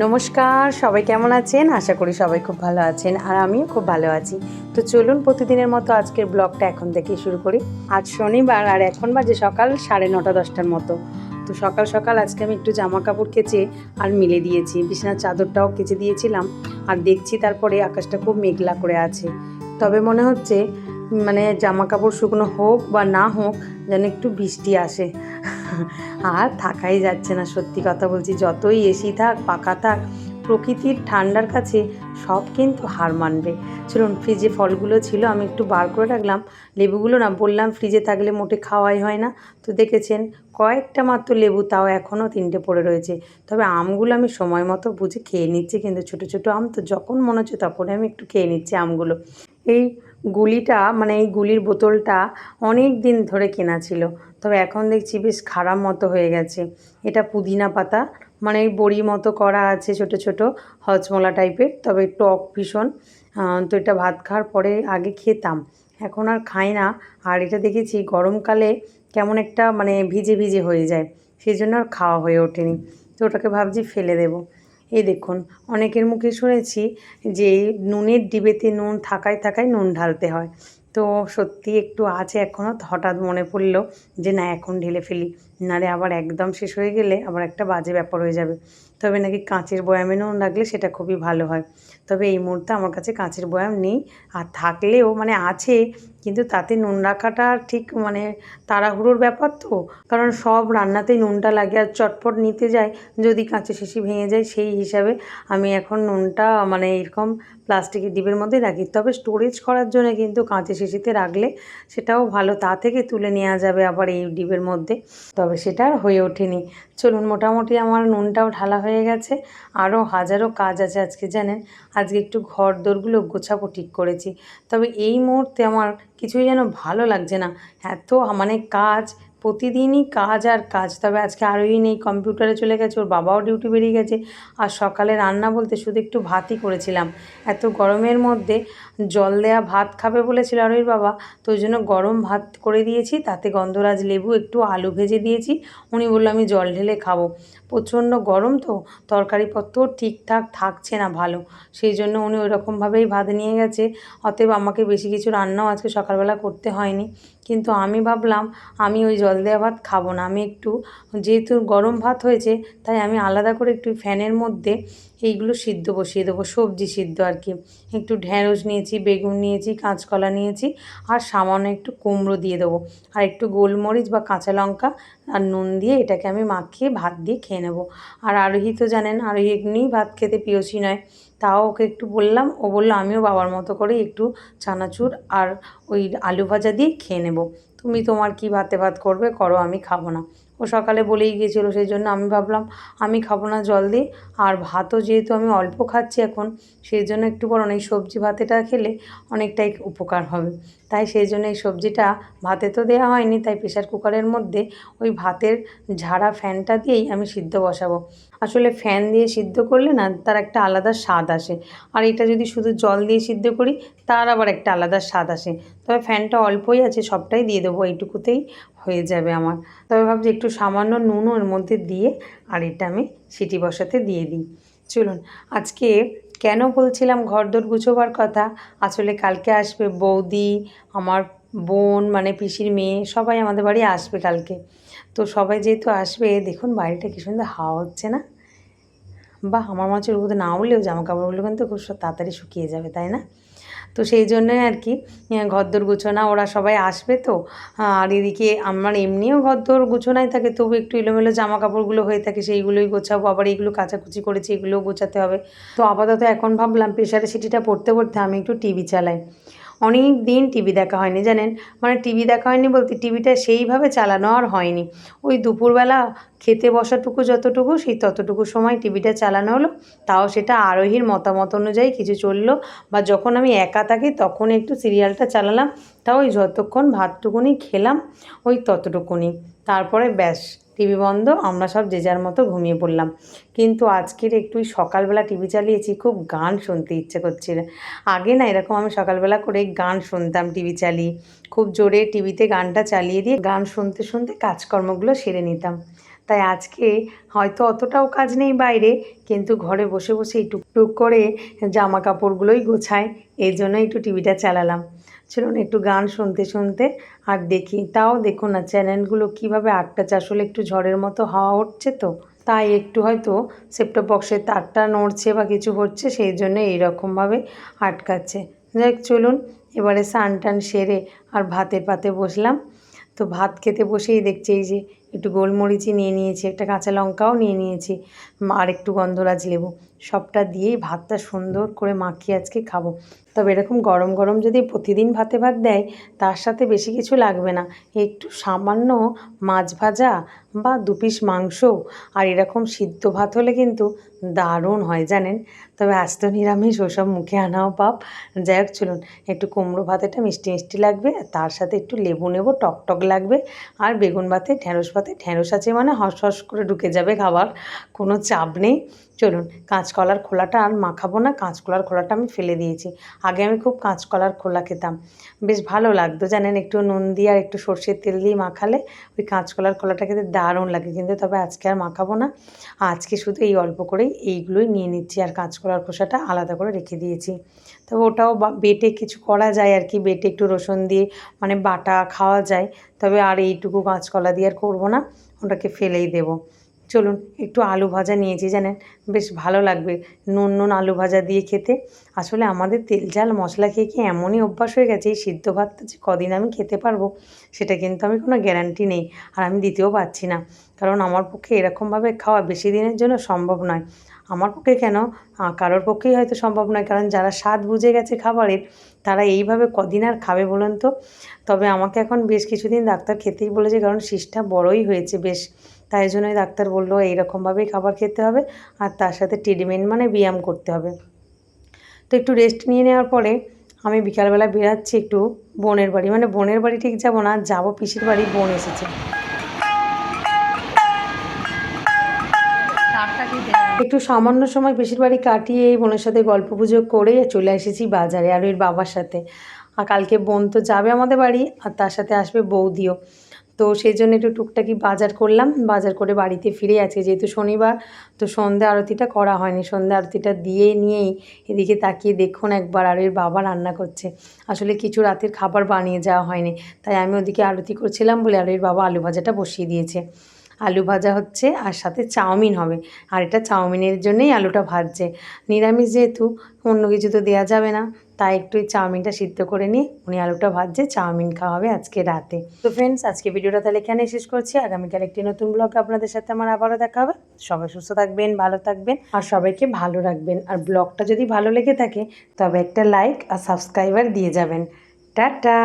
নমস্কার, সবাই কেমন আছেন? আশা করি সবাই খুব ভালো আছেন আর আমিও খুব ভালো আছি। তো চলুন প্রতিদিনের মতো আজকের ব্লগটা এখন থেকেই শুরু করি। আজ শনিবার আর এখন বাজে সকাল সাড়ে নটা, দশটার মতো। তো সকাল সকাল আজকে আমি একটু জামা কাপড় কেচে আর মিলে দিয়েছি। বিছানার চাদরটাও কেচে দিয়েছিলাম আর দেখছি তারপরে আকাশটা খুব মেঘলা করে আছে। তবে মনে হচ্ছে মানে জামা কাপড় শুকনো হোক বা না হোক, যেন একটু বৃষ্টি আসে। আর থাকাই যাচ্ছে না, সত্যি কথা বলছি। যতই এসি থাক, পাকা থাক, প্রকৃতির ঠান্ডার কাছে সব কিন্তু হার মানবে। চলুন ফ্রিজে ফলগুলো ছিল, আমি একটু বার করে রাখলাম। লেবুগুলো না, বললাম ফ্রিজে থাকলে মোটে খাওয়াই হয় না। তো দেখেছেন, কয়েকটা মাত্র লেবু, তাও এখনও তিনটে পড়ে রয়েছে। তবে আমগুলো আমি সময় মতো বুঝে খেয়ে নিচ্ছি, কিন্তু ছোটো ছোটো আম তো যখন মনে হচ্ছে তখনই আমি একটু খেয়ে নিচ্ছি আমগুলো। এই গুলিটা মানে এই গুলির বোতলটা অনেক দিন ধরে কেনা ছিল। তবে এখন দেখছি বেশ খারাপ মতো হয়ে গেছে। এটা পুদিনা পাতা মানে বড়ি মতো করা আছে ছোট ছোট হজমলা টাইপের, তবে টক ভীষণ। তো এটা ভাত খাওয়ার পরে আগে খেতাম। এখন আর খাই না। আর এটা দেখেছি গরমকালে কেমন একটা মানে ভিজে ভিজে হয়ে যায়। সেই জন্য আর খাওয়া হয়ে ওঠেনি। তো ওটাকে ভাবছি ফেলে দেবো। এই দেখুন, অনেকের মুখে শুনেছি যে নুনের ডিবেতে নুন থাকায় থাকায় নুন ঢালতে হয়। তো সত্যি একটু আছে এখনও হঠাৎ মনে পড়ল যে না, এখন ঢেলে ফেলি। নারে আবার একদম শেষ হয়ে গেলে আবার একটা বাজে ব্যাপার হয়ে যাবে। তবে নাকি কাঁচের বয়ামে রাখলে সেটা খুবই ভালো হয়। তবে এই মুহূর্তে আমার কাছে কাঁচের বয়াম নেই। আর থাকলেও মানে আছে, কিন্তু তাতে নুন রাখাটা ঠিক মানে তাড়াহুড়োর ব্যাপার তো। কারণ সব রান্নাতেই নুনটা লাগে আর চটপট নিতে যায়। যদি কাঁচের শিশি ভেঙে যায় সেই হিসাবে আমি এখন নুনটা মানে এরকম প্লাস্টিকের ডিবের মধ্যে রাখি। তবে স্টোরেজ করার জন্য কিন্তু কাঁচের শিশিতে রাখলে সেটাও ভালো। তা থেকে তুলে নেওয়া যাবে আবার এই ডিবের মধ্যে। তবে সেটা আর হয়ে ওঠেনি। চলুন, মোটামুটি আমার নুনটাও ঢালা হয়ে গেছে। আরও হাজারো কাজ আছে আজকে, জানেন? আজকে একটু ঘর দোরগুলো গোছাবো ঠিক করেছি। তবে এই মুহূর্তে আমার কিছুই যেন ভালো লাগছে না। এত মানে কাজ প্রতিদিনই কাজ আর কাজ। তবে আজকে আরোই নেই, কম্পিউটারে চলে গেছে, ওর বাবাও ডিউটি বেরিয়ে গেছে। আর সকালে রান্না বলতে শুধু একটু ভাতই করেছিলাম। এত গরমের মধ্যে জল দেয়া ভাত খাবে বলেছিল আরোই বাবা, তো ওই জন্য গরম ভাত করে দিয়েছি, তাতে গন্ধরাজ লেবু, একটু আলু ভেজে দিয়েছি। উনি বলল, আমি জল ঢেলে খাব। প্রচণ্ড গরম তো, তরকারিপত্র ঠিকঠাক থাকছে না ভালো। সেই জন্য উনি ওইরকমভাবেই ভাত নিয়ে গেছে। অতএব আমাকে বেশি কিছু রান্নাও আজকে সকালবেলা করতে হয়নি। কিন্তু আমি ভাবলাম, আমি ওই জল দেওয়া ভাত খাব না, আমি একটু, যেহেতু গরম ভাত হয়েছে, তাই আমি আলাদা করে একটু ফ্যানের মধ্যে এইগুলো সিদ্ধ বসিয়ে দেবো, সবজি সিদ্ধ আর কি। একটু ঢ্যাঁড়স নিয়েছি, বেগুন নিয়েছি, কাঁচকলা নিয়েছি, আর সামান্য একটু কুমড়ো দিয়ে দেবো। আর একটু গোলমরিচ বা কাঁচা লঙ্কা আর নুন দিয়ে এটাকে আমি মাখিয়ে ভাত দিয়ে খেয়ে নেব। আর আরোহী তো জানেন, আরোহী এমনিই ভাত খেতে প্রিয়সী নয়। তাও ওকে একটু বললাম, ও বলল, আমিও বাবার মতো করে একটু চানাচুর আর ওই আলু ভাজা দিয়ে খেয়ে নেব। তুমি তোমার কি ভাতে ভাত করবে করো, আমি খাব না। ও সকালে বলেই গিয়েছিল, সেই জন্য আমি ভাবলাম, আমি খাব না জল দিয়ে। আর ভাতও যেহেতু আমি অল্প খাচ্ছি এখন, সেই জন্য একটু বরং এই সবজি ভাতেটা খেলে অনেকটাই উপকার হবে। তাই সেই জন্য এই সবজিটা ভাতে তো দেওয়া হয়নি, তাই প্রেশার কুকারের মধ্যে ওই ভাতের ঝাড়া ফ্যানটা দিয়েই আমি সিদ্ধ বসাবো। আসলে ফ্যান দিয়ে সিদ্ধ করলে না তার একটা আলাদা স্বাদ আসে। আর এটা যদি শুধু জল দিয়ে সিদ্ধ করি, তার আবার একটা আলাদা স্বাদ আসে। তবে ফ্যানটা অল্পই আছে, সবটাই দিয়ে দেবো, এইটুকুতেই হয়ে যাবে আমার। তবে ভাবছি একটু সামান্য নুনও এর মধ্যে দিয়ে আর এটা আমি সিটি বসাতে দিয়ে দিই। চলুন, আজকে কেন বলছিলাম ঘরদোর গুছোবার কথা? আসলে কালকে আসবে বৌদি, আমার বোন মানে পিসির মেয়ে, সবাই আমাদের বাড়ি আসবে কালকে। তো সবাই যেহেতু আসবে, দেখুন বাড়িটা কি সুন্দর হাওয়া হচ্ছে না? বা আমার মাছের রোদ না উঠলেও জামা কাপড়গুলো কিন্তু খুব তাড়াতাড়ি শুকিয়ে যাবে, তাই না? তো সেই জন্যই আর কি ঘরদোর গুছোনা, ওরা সবাই আসবে তো। আর এদিকে আমার এমনিও ঘরদোর গুছোনাই থাকে, তবু একটু এলোমেলো জামা কাপড়গুলো হয়ে থাকে, সেইগুলোই গোছাবো। আবার এইগুলো কাচাকুচি করেছি, এগুলোও গোছাতে হবে। তো আপাতত এখন ভাবলাম প্রেশারে সিটিটা পড়তে পড়তে আমি একটু টিভি চালাই। অনেক দিন টিভি দেখা হয়নি, জানেন? মানে টিভি দেখা হয়নি বলতে টিভিটা সেইভাবে চালানো আর হয়নি। ওই দুপুরবেলা খেতে বসাটুকু যতটুকু, সেই ততটুকু সময় টিভিটা চালানো হলো। তাও সেটা আরোহীর মতামত অনুযায়ী কিছু চলল বা যখন আমি একা থাকি তখন একটু সিরিয়ালটা চালালাম। তাও ওই যতক্ষণ ভাতটুকুনি খেলাম, ওই ততটুকুনি। তারপরে ব্যাস। টিভি বন্ধ, আমরা সব যে যার মতো ঘুমিয়ে পড়লাম। কিন্তু আজকের একটু সকালবেলা টিভি চালিয়েছি, খুব গান শুনতে ইচ্ছে করছিল। আগে না এরকম আমি সকালবেলা করে গান শুনতাম টিভি চালিয়ে। খুব জোরে টিভিতে গানটা চালিয়ে দিয়ে গান শুনতে শুনতে কাজকর্মগুলো সেরে নিতাম। তাই আজকে হয়তো অতটাও কাজ নেই বাইরে, কিন্তু ঘরে বসে বসে টুকটুক করে জামা কাপড়গুলোই গোছায় এই জন্য একটু টিভিটা চালালাম। চলুন একটু গান শুনতে শুনতে আর দেখি। তাও দেখুন না, চ্যানেলগুলো কীভাবে আটকাচ্ছে, আসলে একটু ঝড়ের মতো হাওয়া উঠছে তো। তাই একটু হয়তো সেপ্টপ বক্সের তারটা নড়ছে বা কিছু হচ্ছে, সেই জন্য এইরকমভাবে আটকাচ্ছে। যাই চলুন, এবারে স্নান টান সেরে আর ভাতের পাতে বসলাম। তো ভাত খেতে বসেই দেখছি এই যে, একটু গোলমরিচি নিয়ে নিয়েছি, একটা কাঁচা লঙ্কাও নিয়ে নিয়েছি, আর একটু গন্ধরাজ লেবু। সবটা দিয়েই ভাতটা সুন্দর করে মাখিয়ে আজকে খাব। তবে এরকম গরম গরম যদি প্রতিদিন ভাতে ভাত দেয়, তার সাথে বেশি কিছু লাগবে না। একটু সামান্য মাছ ভাজা বা দু পিস মাংস আর এরকম সিদ্ধ ভাত হলে কিন্তু দারুণ হয় জানেন। তবে আজ তো নিরামিষ, ওসব মুখে আনাও পাপ। যাই হোক, চলুন, একটু কুমড়ো ভাতেটা মিষ্টি মিষ্টি লাগবে। আর তার সাথে একটু লেবু নেব, টক টক লাগবে। আর বেগুন ভাতে ঢ্যাঁড়স ভাতে ঢ্যাঁড়স আছে মানে হস হস করে ঢুকে যাবে খাবার, কোনো চাপ নেই। চলুন, কাঁচকলার খোলাটা আর মাখাবো না, কাঁচকলার খোলাটা আমি ফেলে দিয়েছি। আগে আমি খুব কাঁচকলার খোলা খেতাম। বেশ ভালো লাগতো, জানেন, একটু নুন দিয়ে আর একটু সর্ষের তেল দিয়ে মাখালে ওই কাঁচকলার খোলাটা খেতে দারুণ লাগে। কিন্তু তবে আজকে আর মাখাবো না। আজকে শুধু এই অল্প করেই এইগুলোই নিয়ে নিচ্ছি আর কাঁচকলার খোসাটা আলাদা করে রেখে দিয়েছি। তবে ওটাও বেটে কিছু করা যায় আর কি, বেটে একটু রসুন দিয়ে মানে বাটা খাওয়া যায়। তবে আর এইটুকু কাঁচকলা দিয়ে আর করব না, ওটাকে ফেলেই দেবো। চলুন, একটু আলু ভাজা নিয়েছি জানেন, বেশ ভালো লাগবে। নুন নুন আলু ভাজা দিয়ে খেতে। আসলে আমাদের তেল ঝাল মশলা খেয়ে খেয়ে এমনই অভ্যাস হয়ে গেছে, এই সিদ্ধ ভাতটা যে কদিন আমি খেতে পারব, সেটা কিন্তু আমি কোনো গ্যারান্টি নেই, আর আমি দিতেও পারছি না। কারণ আমার পক্ষে এরকমভাবে খাওয়া বেশি দিনের জন্য সম্ভব নয়। আমার পক্ষে কেন? কারোর পক্ষেই হয়তো সম্ভব নয়, কারণ যারা স্বাদ বুঝে গেছে খাবারের, তারা এইভাবে কদিন আর খাবে বলুন তো? তবে আমাকে এখন বেশ কিছুদিন ডাক্তার খেতেই বলেছে, কারণ শীষটা বড়ই হয়েছে, বেশ তাই জন্যই ডাক্তার বলল এইরকমভাবেই খাবার খেতে হবে আর তার সাথে ট্রিটমেন্ট মানে ব্যায়াম করতে হবে। তো একটু রেস্ট নিয়ে নেওয়ার পরে আমি বিকালবেলা বেরাচ্ছি একটু বোনের বাড়ি। মানে বোনের বাড়ি ঠিক যাব না যাব পিসির বাড়ি বোন এসেছে। একটু সামান্য সময় পিসির বাড়ি কাটিয়ে এই বোনের সাথে গল্প গুজব করে চলে এসেছি বাজারে আর ওর বাবার সাথে। আর কালকে বোন তো যাবে আমাদের বাড়ি আর তার সাথে আসবে বৌদিও। তো সেই জন্য একটু টুকটাকি বাজার করলাম। বাজার করে বাড়িতে ফিরে আছে। যেহেতু শনিবার, তো সন্ধ্যা আরতিটা করা হয়নি। সন্ধ্যা আরতিটা দিয়ে নিয়েই এদিকে তাকিয়ে দেখুন একবার আর এর বাবা রান্না করছে। আসলে কিছু রাতের খাবার বানিয়ে যাওয়া হয়নি। তাই আমি ওদিকে আরতি করছিলাম বলে আর এর বাবা আলু ভাজাটা বসিয়ে দিয়েছে। আলু ভাজা হচ্ছে আর সাথে চাউমিন হবে। আর এটা চাউমিনের জন্যই আলুটা ভাজছে। নিরামিষ যেহেতু, অন্য কিছু তো দেওয়া যাবে না। তাই একটু এই চাউমিনটা সিদ্ধ করে নিয়ে উনি আলুটা ভাজছে, চাউমিন খাওয়া হবে আজকে রাতে। তো ফ্রেন্ডস আজকে ভিডিওটা তাহলে এখানে শেষ করছি। আগামীকাল একটি নতুন ব্লগ আপনাদের সাথে আমার আবারও দেখা হবে। সবাই সুস্থ থাকবেন, ভালো থাকবেন আর সবাইকে ভালো রাখবেন। আর ব্লগটা যদি ভালো লেগে থাকে, তবে একটা লাইক আর সাবস্ক্রাইবার দিয়ে যাবেন। টাটা!